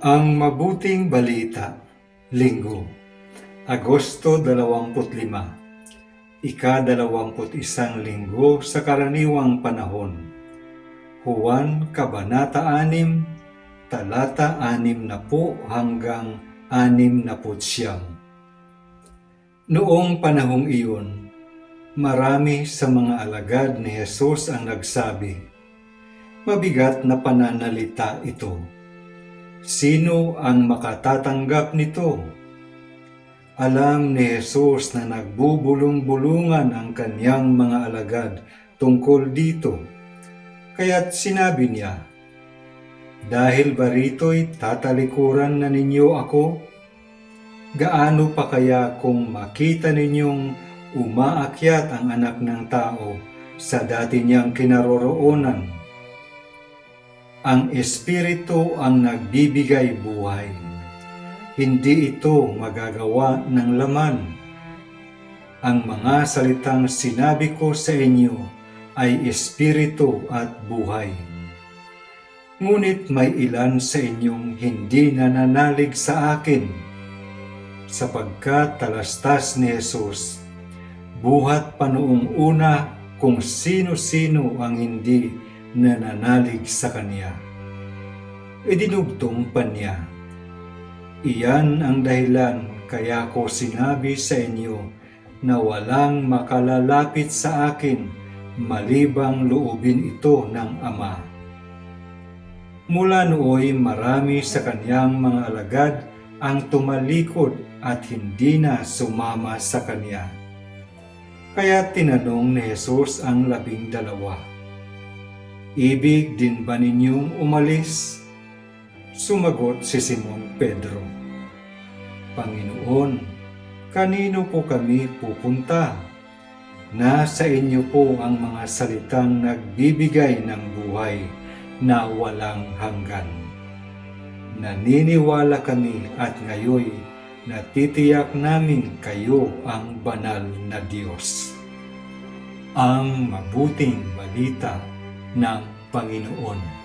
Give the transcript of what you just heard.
Ang Mabuting Balita, Linggo, Agosto 25, Ika-21 linggo sa karaniwang panahon. Juan Kabanata 6, Talata 6 na po hanggang 6 na po siyam. Noong panahong iyon, marami sa mga alagad ni Jesus ang nagsabi, Mabigat na pananalita ito. Sino ang makatatanggap nito? Alam ni Jesus na nagbubulong-bulungan ang kanyang mga alagad tungkol dito. Kaya't sinabi niya, Dahil ba rito'y tatalikuran na ninyo ako? Gaano pa kaya kung makita ninyong umaakyat ang anak ng tao sa dati niyang kinaroroonan? Ang Espiritu ang nagbibigay buhay. Hindi ito magagawa ng laman. Ang mga salitang sinabi ko sa inyo ay Espiritu at buhay. Ngunit may ilan sa inyong hindi nananalig sa akin, sapagkat talastas ni Jesus, buhat pa noong una kung sino-sino ang hindi nananalig sa Kanya. Idinugtong pa niya, Iyan ang dahilan kaya ko sinabi sa inyo na walang makalalapit sa akin malibang loobin ito ng Ama. Mula nooy marami sa kanyang mga alagad ang tumalikod at hindi na sumama sa kanya. Kaya tinanong ni Jesus ang labing dalawa, Ibig din ba ninyong umalis? Sumagot si Simon Pedro, Panginoon, kanino po kami pupunta? Nasa inyo po ang mga salitang nagbibigay ng buhay na walang hanggan. Naniniwala kami at ngayoy natitiyak namin kayo ang banal na Diyos. Ang mabuting balita ng Panginoon.